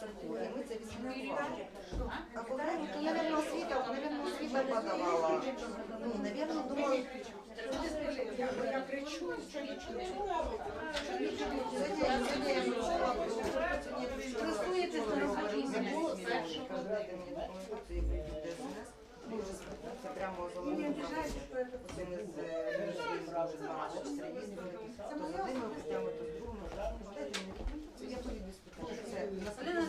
церкву, і ми це відсвяткували. А? коли, то, наверное, освіта, наверное, освіта подавала. Ну, наверное, думаю, Я кричу, що нічого не робите. сьогодні, сьогодні я почула, Користуєтесь не було перше ходити мені документацію, як прийдете СНС. Дуже це прямо за мною Один із е, міських зразу екстремістів, то з одними гостями, то з другими. Дайте мені документацію, я поїду спитаю. Це Олена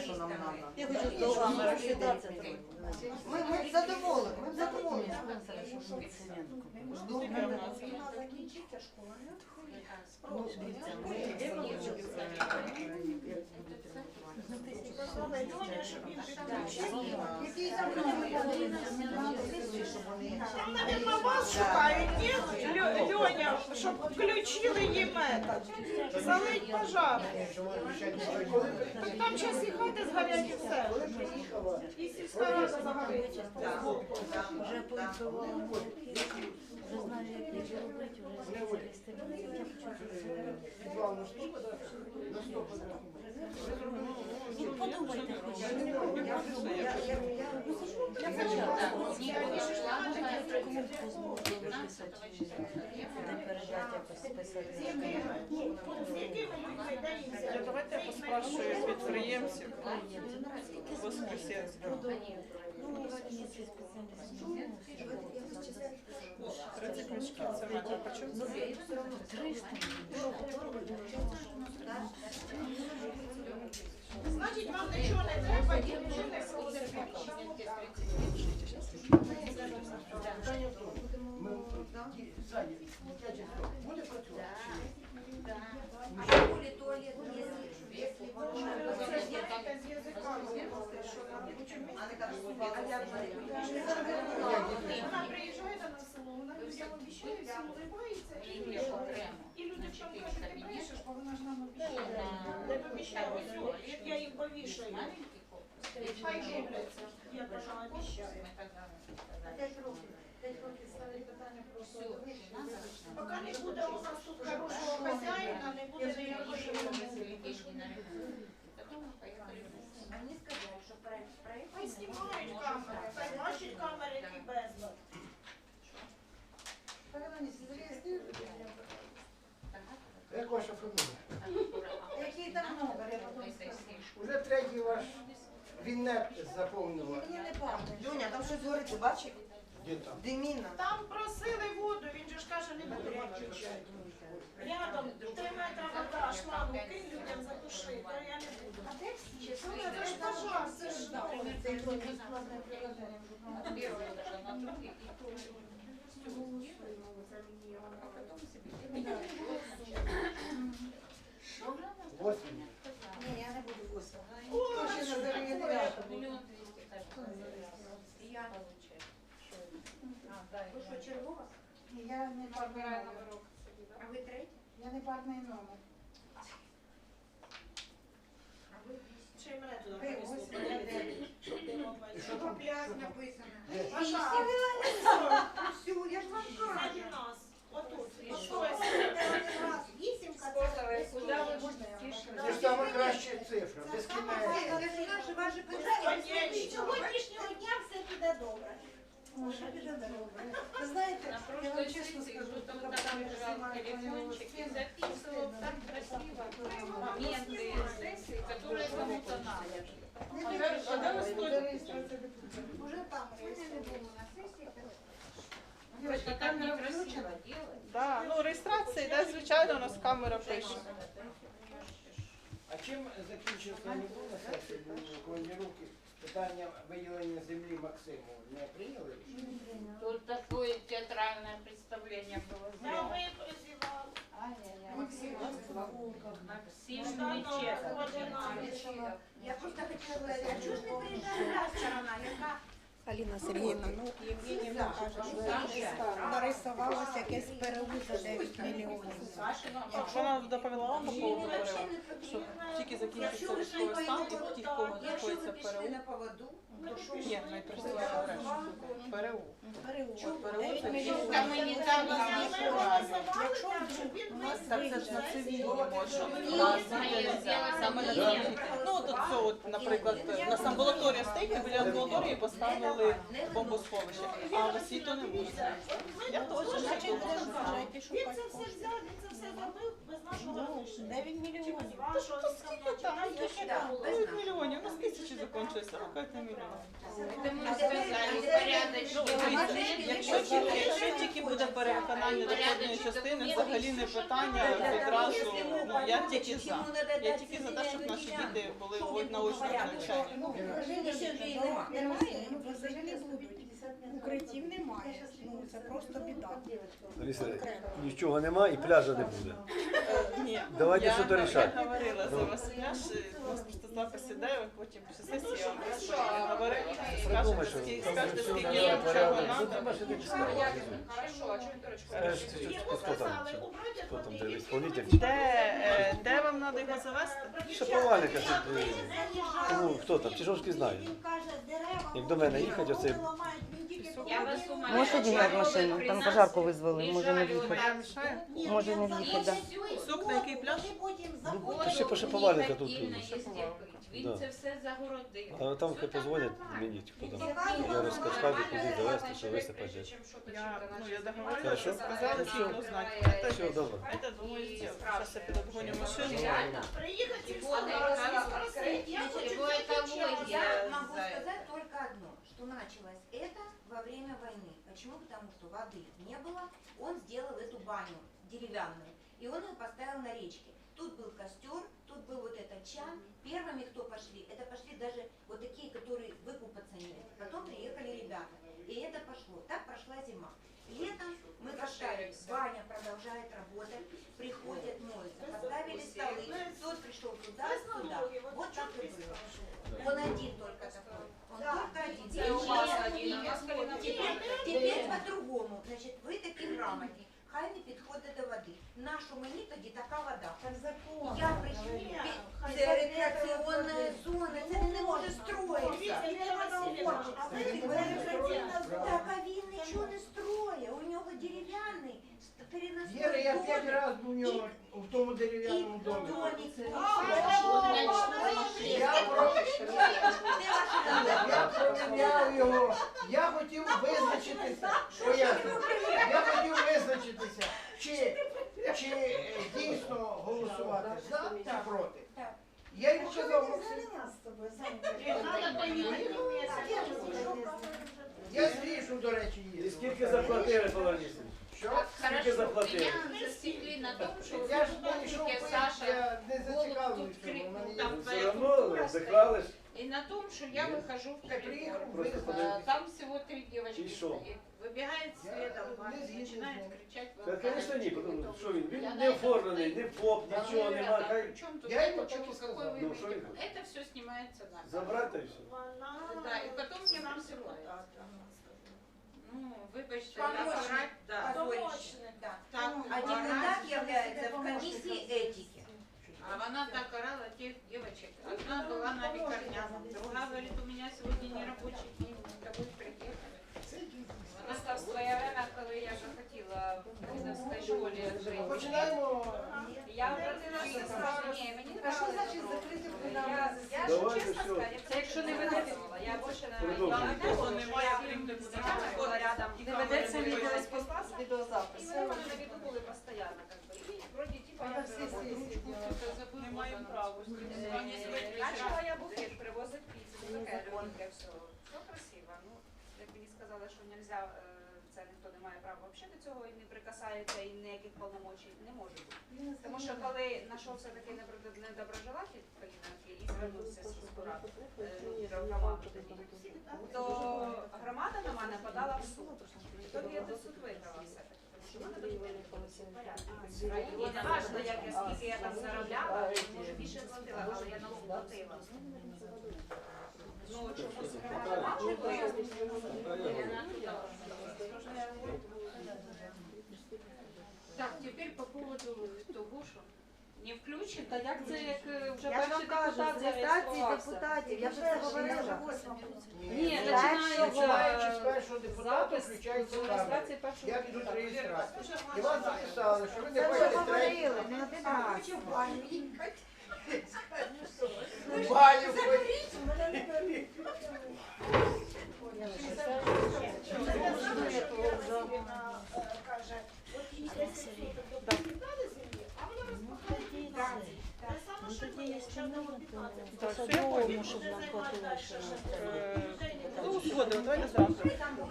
що нам треба. Я хочу до вами розглядатися. Ми, ми задоволені, ми задоволені. Війна закінчиться, школа не. Який там вони Там, наверное, вас шукають, ні? Льо- щоб включили їм метод. Залить пожар. Так там час і хати згорять і все. І сільська рада загорить. Вже мужики, вже знаю, як їх робити, вже спеціалісти. Я хочу Ну, подумайте, хоч. Кому позволили виписати, де передати якось списати. Давайте я поспрашую підприємців Воскресенського. Ну, і ці спеціалісти. Ну, 30 мішків це метр почув? 300. Значить, вам нічого не треба, нічого не просимо. Знаєте, з язика говорили, що нам Вона приїжджає до нас село, вона людям обіцяє, всім улибається і люди там кажуть, ти брешеш, бо вона ж нам обіцяє. Не як я їм повішаю. Хай дивляться, як вона обіцяє. Поки не буде у нас тут хорошого хазяїна, не буде ніякої. Они сказали, что проект, Хай знімають камери, хай бачать камери, які безлад. Як ваша фамілія? Який там номер, я потім Уже третій ваш вінет заповнила. Люня, там щось горить, ти бачиш? Де там? Диміна. Там просили воду, він же ж каже, не буде. Рядом три метри вода, шлангу кинь людям затушити, а я не буду. А де всі? Це ж це ж Восемь. Ні, я не буду. Ой, Ще що на таке? зареєстрацію. Ви що, чергова? Я не парний номер. А ви третя? Я не парний номер. Ще й мене туди Ви де. Що там пляж написано? Де? Пожар. Всю, я ж вам кажу. Нас. Отут. Ось. Вісімка Це ж саме краща цифра, без ж. Сьогоднішнього дня все піде добре. Ви знаєте, я вам чесно скажу, там поки там там лежал знімаю телефончик и сцену, записывал так красиво моменты сессии, которые кому-то надо. Не де- а де ви стоїте? реєстрація депутатів. Уже там реєстрація. Просто так некрасиво делать. Да, ну реєстрація йде, звичайно, у нас камера пише. А чим закінчився не було на сесії, були командировки, Питання виділення землі Максиму не прийняли? Тут такое театральное представление было Я сделано. випросила. Максим Ждано Мечетов. координати. Я просто хотіла а чого ж не приїжджає та сторона, яка Аліна Сергіївна, ну Євгенія каже, що нарисувалося якесь ПРУ за 9 мільйонів. Вона доповіла вам по поводу взагалі що тільки закінчиться Якщо військовий стан і ті, в кого знаходиться пішли Ні, найпростіше краще. ПРУ ПРУ. ПРУ. От ПРУ 9 це Якщо у нас Так це ж на вийде, може. Ні, На це цивільні є нельзя. Саме на ні. Ну от це от, наприклад, у нас амбулаторія стоїть, і біля амбулаторії поставили бомбосховище, а в освіту не можна. Я теж Він це все взяв, він це все зробив без нашого Ну, 9 мільйонів. Та скільки там? Та там. 9 мільйонів, у нас тисячі закінчується, а яка Ну, Якщо тільки, буде переконання доходної частини, взагалі не питання відразу. Ну я тільки за. Я тільки за те, щоб наші діти були на очному навчанні. Ну, немає, взагалі будуть. Укриттів немає. Ну, це просто біда. Аліса, нічого нема і пляжа не буде. Ні, Давайте я, щось я рішати. говорила за вас пляж, просто запис ви потім після сесії я вам розкажу. Придумай, Скажете, що скільки, там скажете, скільки на чого. Тут треба Хорошо, а чого Вікторочка? Е, що- що- Йому Хто там? Хто там, де ісполнитель? Де, е, де вам треба його завести? Е, Ну, хто там, Чижовський знає. Як до мене їхати, оце- ламають, він тільки Я вас умоляю. Можете одягати машину? Там пожарку визвали, може не Лежали в'їхати. Я мішаю? Може не в'їхати, да. Сук на який пляж? Ну, то ще по Шаповальника тут. Він Да. це все загородив. А там Все хай позвонять нормально. мені, хто там. Він Я розкажу, куди завести, що Прежде, висипати. чим що-то Я, чітко ну, наче я договорилась, Хорошо. сказали, Все. скільки узнать. Все, Все, добре. Это, думаю, сделаю. Сейчас я подгоню машину. Реально? Приїхати і Вот, сказати, и спросити, я как хочу его взяти это час. логика. Я могу за это. сказать только одно, Что началось это во время войны. Почему? Потому что воды не было, он сделал эту баню деревянную, и он ее поставил на речке. Тут был костер, тут был вот этот чан. Первыми, кто пошли, это пошли даже вот такие, которые выкупаться не. Потом приехали ребята, и это пошло. Так прошла зима. Летом мы поставили, Ваня продолжает работать, приходят, моются, поставили столы, тот пришел туда, сюда. Вот так и было. Он один только такой. Он один. Це у вас один, у нас Теперь, по-другому. Значить, ви такі грамотні. Хай не підходить до води. Нашу мені тоді така вода. Я прийшла. Це рекреаційна зона, це не може строїтися. Так, а він нічого не строїть. У нього дерев'яний Віра, я п'ять переносний разів був у нього в тому дерев'яному домі. Я про- Я провіряв його. Я хотів визначитися. Поясню. Я хотів визначитися, чи, чи е, дійсно голосувати за чи проти. Так. Я йому Максим, до я з до речі, І скільки заплатили, Павло Лісович? Що? Скільки Хорошо, заплатили? меня засекли на том, что Я ж не йшов Фейсбуке пити, Саша я не голову зацікавлений тут в цьому. У мене крикнул, є- там Все твоя одно культура вдихали ж. И на том, что я выхожу в Приехал, коридор. Просто вызвал. подожди. А, Там всего три девочки И шо? стоит. Выбегает следом, Я Ваня, не згідний з начинает ним. кричать. Та, звісно, ні, тому що він, він Я не на оформлений, это не ФОП, нічого нема. Хай Причем тут Я ему это, так и какой сказал. вы Ну, что имеете- это? Это все снимается на камеру. забрати і все. Да, и потом мне присылают. Ну, выбачьте, Помощник. я врать, да. Позорище. Да. Так, А депутат является в комиссии этики. А она так орала тех девочек. Одна была на лікарняному, другая говорит, у меня сегодня не рабочий день, мы с тобой приехали. Вона став своє время, коли я захотіла в школі. Починаємо. Я сразу, ні, мені не що значить закрити Я- я ж чесно скажу, Це якщо не ведеться, я більше не була рядом. Не ведеться відеозапис. Все вони на виду були постійно. І вроді типа я. Не маємо права. Начала я букет привозить піцу, ну таке легеньке все. Все красиво. Ну, як мені сказали, що нельзя, е, це ніхто не має права взагалі до цього і не прикасається, і ніяких повномочій не може бути. Тому що коли знайшовся такий недобро- недоброжелатель і звернувся з раду, е, то громада на мене подала в суд. Тобі я до суд виграла все-таки. І не важливо, як я, скільки я там заробляла, може більше платила, але я налог платила. Ну, чомусь громада Так, теперь по поводу того, что не включено. включимо, та як це як е, вже Я ж перший кажу, депутат з реєстрації зареєструвався? депутатів, я вже це говорила. Ні, Ні, починається починаючи з першого депутата, запис включається з камера. реєстрації першого Як ідуть депутата. реєстрації. І вас записали, що ви не Це вже говорили, не один раз. Баню Não sei. Ну тоді, якщо можна, то Так, все я садовому, щоб нам хватило ще на Е, Ну, давайте зразу.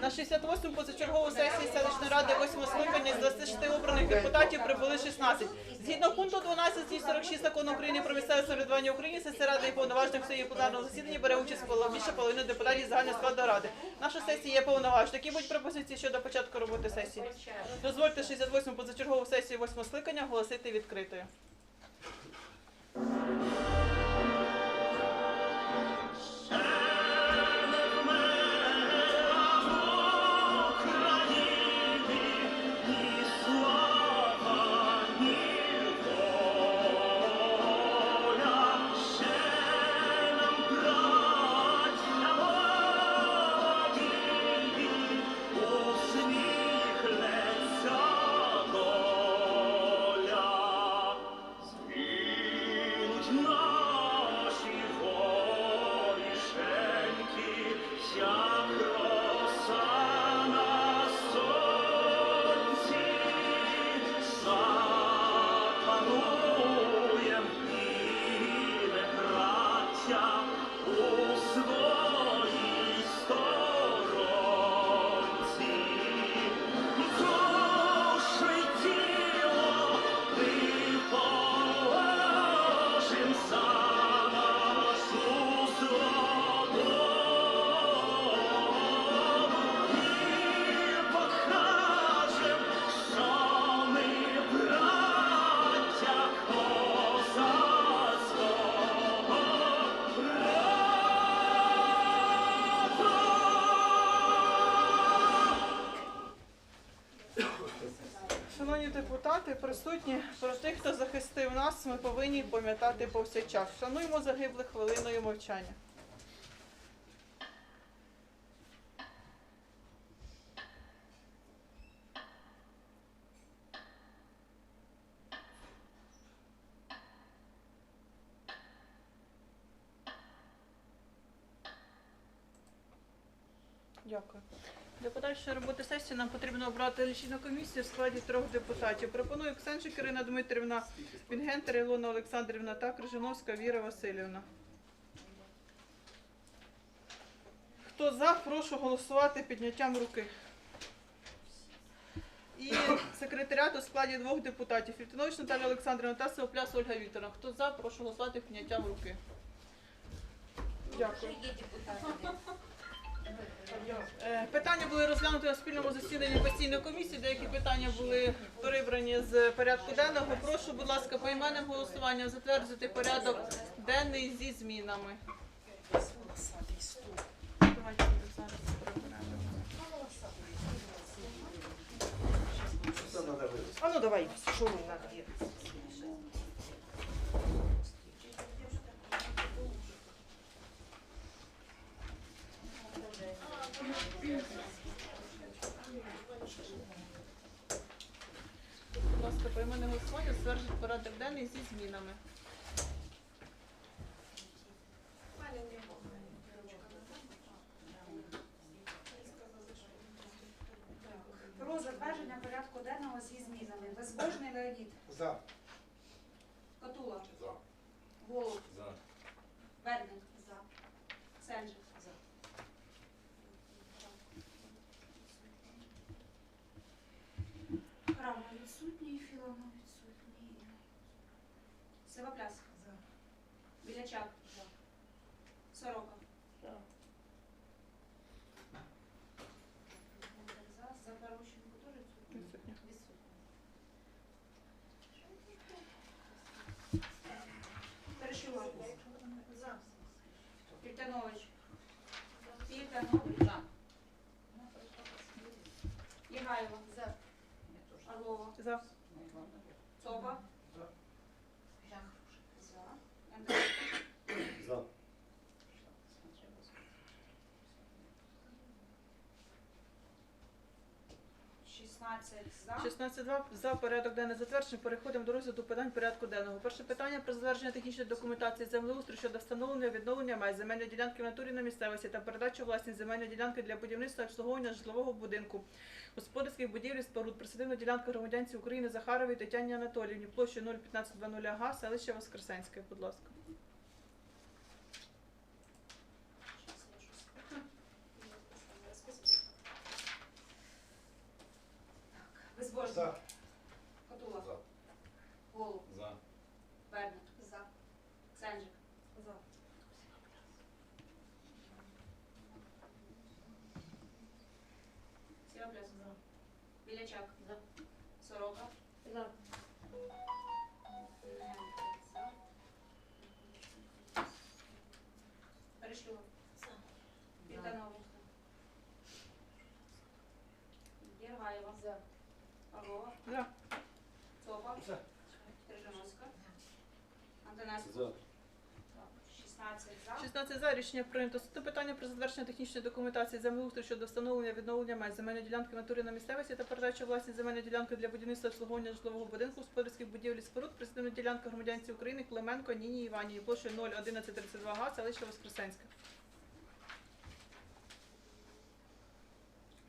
На 68 позачергову сесії селищної ради 8 скликання з 26 обраних депутатів прибули 16. Згідно пункту 12 статті 46 закону України про місцеве самоврядування України, сесія ради і повноважних в своїй пленарному засіданні бере участь поло- більше половини депутатів загального складу ради. Наша сесія є повноважна. Які будуть пропозиції щодо початку роботи сесії? Дозвольте 68 позачергову сесію 8 скликання оголосити відкритою. Thank you. Присутні про тих, хто захистив нас, ми повинні пам'ятати повсякчас. Шануємо загиблих хвилиною мовчання. Дякую. Для подальшої роботи сесії нам потрібно обрати лічильну комісію в складі трьох депутатів. Пропоную Ксенчик Ірина Дмитрівна, Вінгентер Ілона Олександрівна та Крижановська Віра Васильівна. Хто за, прошу голосувати підняттям руки. І секретаріат у складі двох депутатів. Фільтинович Наталя Олександрівна та Сеопляс Ольга Вікторовна. Хто за, прошу голосувати підняттям руки. Дякую. Е, Питання були розглянуті на спільному засіданні постійної комісії. Деякі питання були прибрані з порядку денного. Прошу, будь ласка, поіменним голосуванням затвердити порядок денний зі змінами. Давайте зараз приберемо. А ну давай, що ми на Будь ласка, поіменне голосування затвердити порядок денний зі змінами. Про затвердження порядку денного зі змінами. Безбожний Леонід. За. Катула. Голуб. Верник. Сенжик. Храма відсутній, Філона відсутній. Сивопляс. Білячак. Сорока. За. Запорощенко теж відсутній. Відсутня. Перешила. За. Пільтанович. Пільтанович. За. Єгаєва. За. Орлова. За. Цоба. 16 за. 16.2 за порядок денний затверджений. Переходимо до розгляду питань порядку денного. Перше питання про затвердження технічної документації землеустрою щодо встановлення відновлення меж земельної ділянки в натурі на місцевості та передачу власність земельної ділянки для будівництва обслуговування житлового будинку, господарських будівель споруд, присадибна ділянка громадянці України Захаровій Тетяні Анатоліївні, площею 01520 га, селище Воскресенське, будь ласка. За. Цопа. За. Крижановська. Антонесcu. За. 16 за. 16 за рішення прийнято. Суто питання про затвердження технічної документації землеустрою щодо встановлення відновлення меж земельної ділянки в натурі на місцевості та передачу власність земельної ділянки для будівництва обслуговування житлового будинку, господарських будівель і споруд, присадибна ділянка громадянці України Клименко Ніні Іванії, площею 01132 га, селище Воскресенське.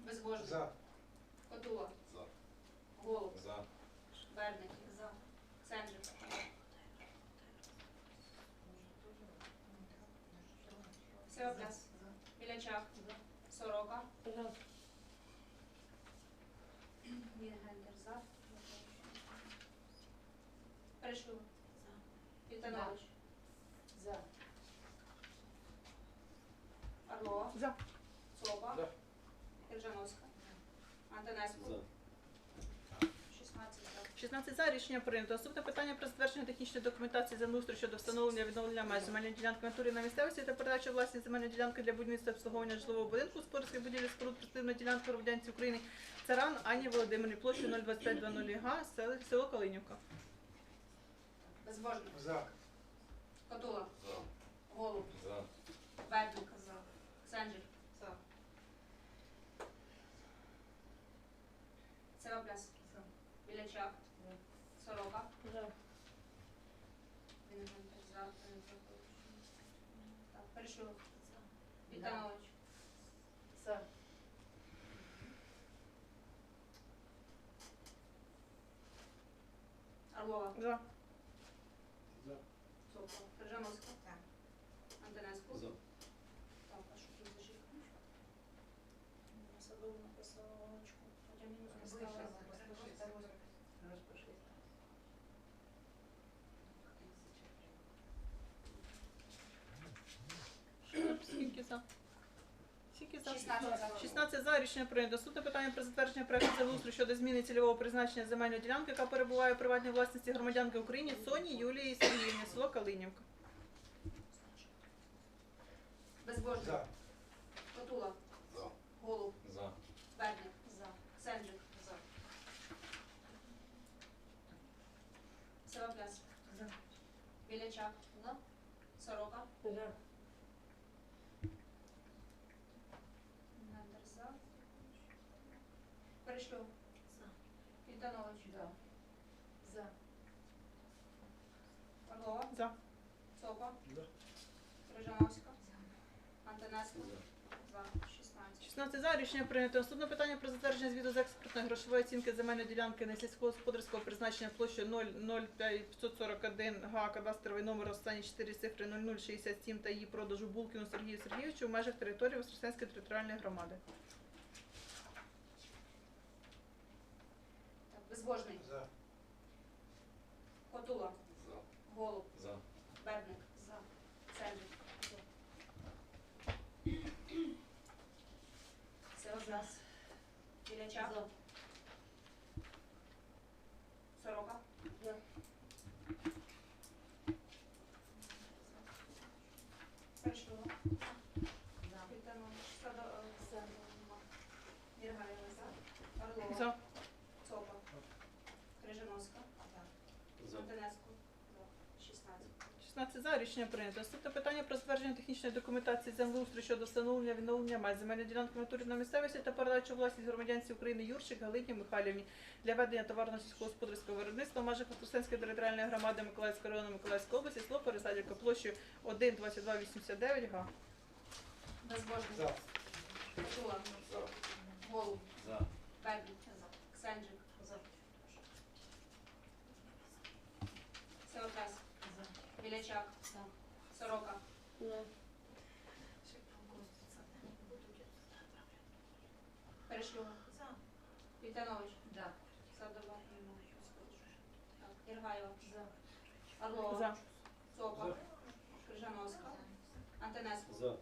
Безбожний. За. Котула. За. Голуб. За. Берник. За. Сенджик. Сеопляс. Білячак. Сорока. Вінгендер. За. Перешлюг. Вітанович. За. Орлова. За. 15 за рішення прийнято. Наступне питання про затвердження технічної документації землеустрою щодо встановлення відновлення меж земельної ділянки натурі на місцевості та передачі власні земельної ділянки для будівництва обслуговування житлового будинку господарської будівлі споруд притивної ділянки громадянці України Царан Ані Володимирівні площі 02520 га, село Калинівка. Безбожник. За. Котула. За. Голуб. За. Вербенка. За. Сенджер. За. Севапляс. За. Білячак. Сорока. За. Так, Перешук. Вітанович. За. Орлова. За. За. Цопа. Крижановська. Антонеску. За. Так, а що тут за жінка? Садову написала Олечку. Хоча мінус не ставила. Скільки за? Скільки за? 16 за. 16 за рішення прийнято. Наступне питання про затвердження проекту землеустрою щодо зміни цільового призначення земельної ділянки, яка перебуває у приватній власності громадянки України Соні Юлії Сергіївні, село Калинівка. Безбожний. За. Котула. За. Голуб. За. Берник. За. Сенджик. За. Севапляс. За. Білячак. За. Сорока. За. Мендер. За. Перешлюк. За. Вітанович. За. За. Орлова. За. Цопа. За. Крижановська. Антонеску. За. 16. 16 за рішення прийнято. Наступне питання про затвердження звіту з експортної грошової оцінки земельної ділянки на сільськогосподарського призначення площі 00541 га, кадастровий номер останні 4 цифри 0067 та її продажу Булкіну Сергію Сергійовичу в межах території Воскресенської територіальної громади. Безбожний. За. Котула. За. Голуб. За. Берник. За. Сенджик. Сеопляс. Білячак. Сорока. Перешлюга. Вітанович. Садо- е, Міргаєва. За. Орлова. За. Цопа. Крижановська. За. Антонеску. За. 16. 16 за рішення прийнято. Наступне питання про затвердження технічної документації землеустрою щодо встановлення відновлення меж земельної ділянки натурної місцевості та передачу власність громадянці України Юрчик Галині Михайлівні для ведення товарно сільськогосподарського виробництва в межах Воскресенської територіальної громади Миколаївського району Миколаївської області село Пересадівка площею 1,2289 га. Безбожний. За. Катула. Голуб. За. Бердник. Ксенджик. Сеотас. Білячак. Сорока. Перешлюга. Вітанович. Садова. Так, За. Орлова. За. Сопа. Крижановська. Антонеску. За.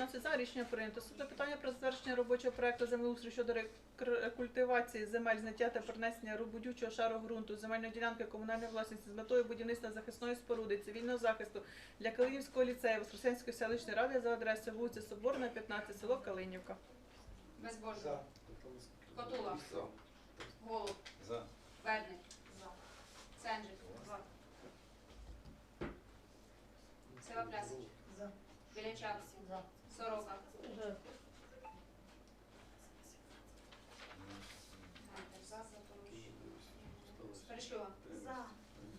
16. 16 за рішення прийнято. Наступне питання про затвердження робочого проекту землеустрою щодо рекультивації земель, зняття та перенесення рубудючого шару ґрунту, земельної ділянки комунальної власності з метою будівництва захисної споруди, цивільного захисту для Калинівського ліцею Воскресенської селищної ради за адресою вулиця Соборна, 15, село Калинівка. Безбожний. За. Котула. За. Голуб. За. Бердник. Сенджик. Севапляс. Білячак. Сорока. За, Запорожжя. Перешлюга.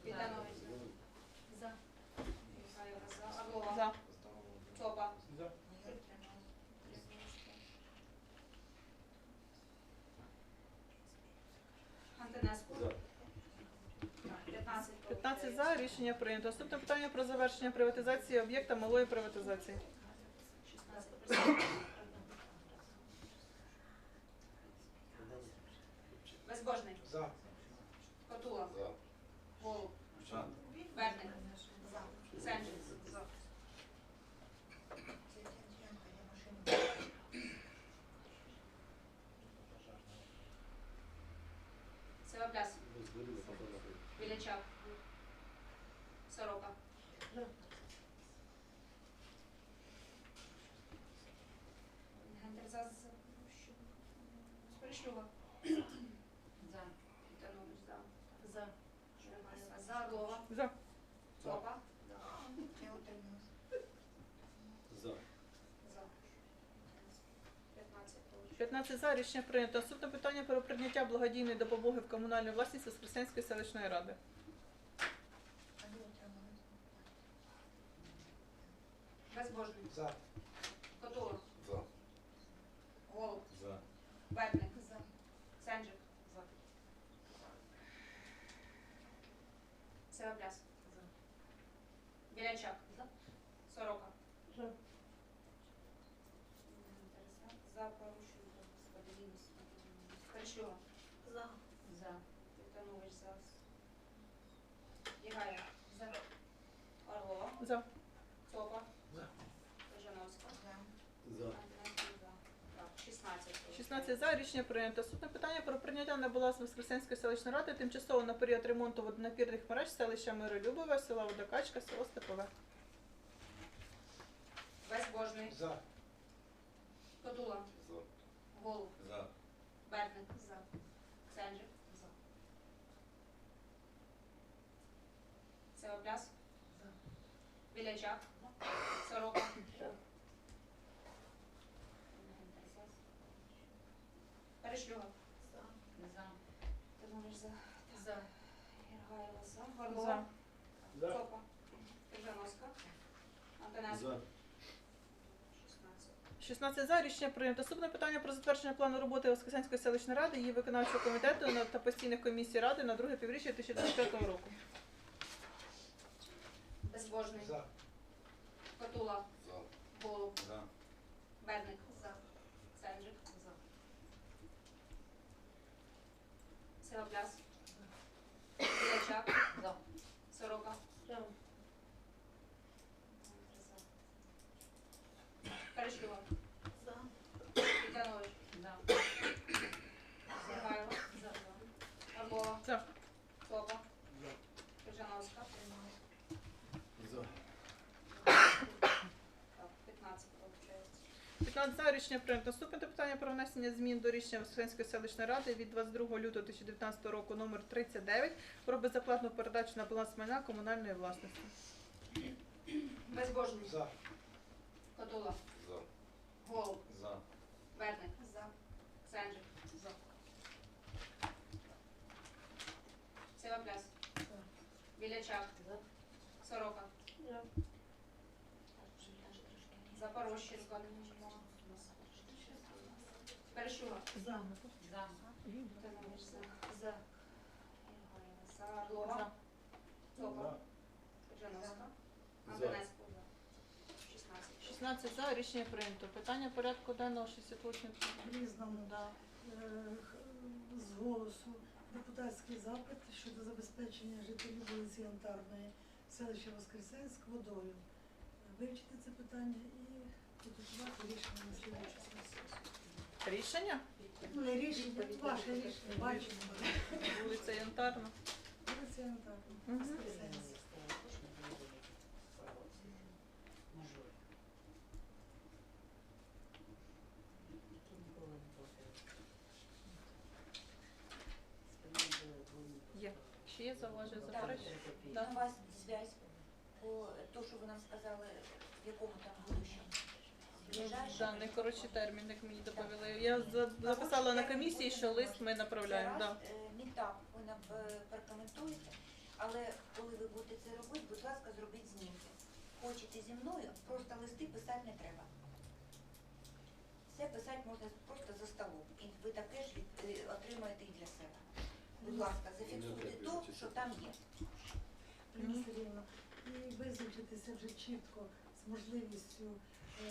Вітанович. За. Михайлова. За. Орлова. За. Цопа. За. Антонеску. За. 15. 15 за рішення прийнято. Наступне питання про завершення приватизації об'єкта малої приватизації. 16. Безбожний. За. Котула. За. Голуб. За. Бердник. Сенджик. Севапляс. Білячак. Сорока. Гентер за Запорожжя. Перешлюга. За. Вітанович за. За. За. Орлова. За. Цопа. За. За. 15. 15 за рішення прийнято. Наступне питання про прийняття благодійної допомоги в комунальну власність Воскресенської селищної ради. Безбожний. За. Котула. За. Голуб. За. Бердник. Сенджик. Севапляс. Білячак. Сорока. За порушення господинів. Перешлюга. За. За. Вітанович за. Єгая. За. Орлова. За. Цопа. За. Крижановська. За. Антонесcu за. Так, 16. 16 за рішення прийнято. Наступне питання про прийняття на баланс Воскресенської селищної ради тимчасово на період ремонту водонапірних мереж селища Миролюбове, села Водокачка, село Степове. Безбожний. За. Котула. За. Голуб. За. Бердник. За. Сенджик. За. Севапляс. Білячак. Сорока. Перешлюга. За. За. Тернович за. За. Іргаєва за. За. Горлова. За. Цопа. Крижановська. Антонесcu. За. 16. 16 за рішення прийнято. Наступне питання про затвердження плану роботи Воскресенської селищної ради, її виконавчого комітету та постійних комісій ради на друге півріччя 2024 року. Безбожний. За. Котула. За. Голуб. За. Берник. За. Сенджик. За. Севапляс. Білячак. За. Сорока. За. Перешлюга. За. Вітанович. За. Сергайло. За. Орлова. За. Цопа. Крижановська. За. Так, 15 виходить. 15 за рішення прийнято. Наступне питання про внесення змін до рішення Воскресенської селищної ради від 22 лютого 2019 року номер 39 про безоплатну передачу на баланс майна комунальної власності. Безбожний. За. Кодола. За. Голуб. За. Верник. За. Сенджик. За. Сивопляс. Білячак. Сорока. Запорощенко. Першуга. За. За. За. Сарлова. Цокол. Жановська. Антонеску. 16. 16 за рішення прийнято. Питання порядку денного 68. Різному. Да. Е, З голосу депутатський запит щодо забезпечення жителів вулиці Янтарної селища Воскресенськ водою. Вивчити це питання і підготувати рішення на слідчу сесію. Рішення? Ну, не рішення, ваше рішення, бачимо. Вулиця Янтарна. Вулиця Янтарна. Воскресенськ. Є. Ще є зауваження Так. заперечення? У вас связь по то, що ви нам сказали, в якому там будущем? Ближайшем? Да, термін, як мені доповіли. Я за- записала на комісії, що лист ми направляємо. Да. Зараз, е, Мітап ви нам е, прокоментуєте, але коли ви будете це робити, будь ласка, зробіть знімки. Хочете зі мною, просто листи писати не треба. Все писати можна просто за столом. І ви таке ж від- е, отримаєте і для себе. Будь ласка, зафіксуйте то, що там є. Сергіївна, і визначитися вже чітко з можливістю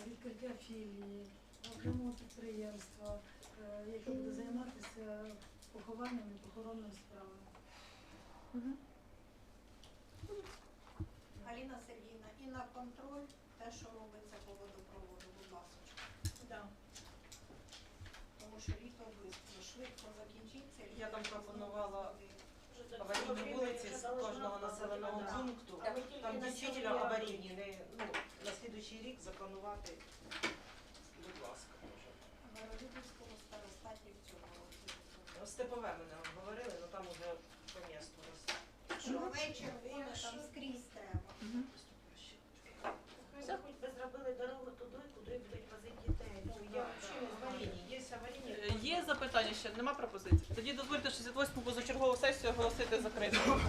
відкриття філії, окремого підприємства, е, яке буде займатися похованням і похоронними справами. Мгм. Галина Сергіївна, і на контроль те, що робиться по водопроводу, будь ласка. Да. Тому що літо швидко, швидко закінчиться. Я там пропонувала аварійні вулиці з кожного населеного пункту. Там дійсно аварійні. Не, ну, на слідуючий рік запланувати. Будь ласка. Городницького старостаті в цьому році. Ну, Степове мене говорили, але там уже по місту вечір буде, там скрізь треба. Хоч би зробили дорогу туди, куди будуть возити дітей. Ну, я взагалі аварійні. Є аварійні. Е, Є запитання ще? Нема пропозицій? Тоді дозвольте 68-му позачергову сесію оголосити закритою.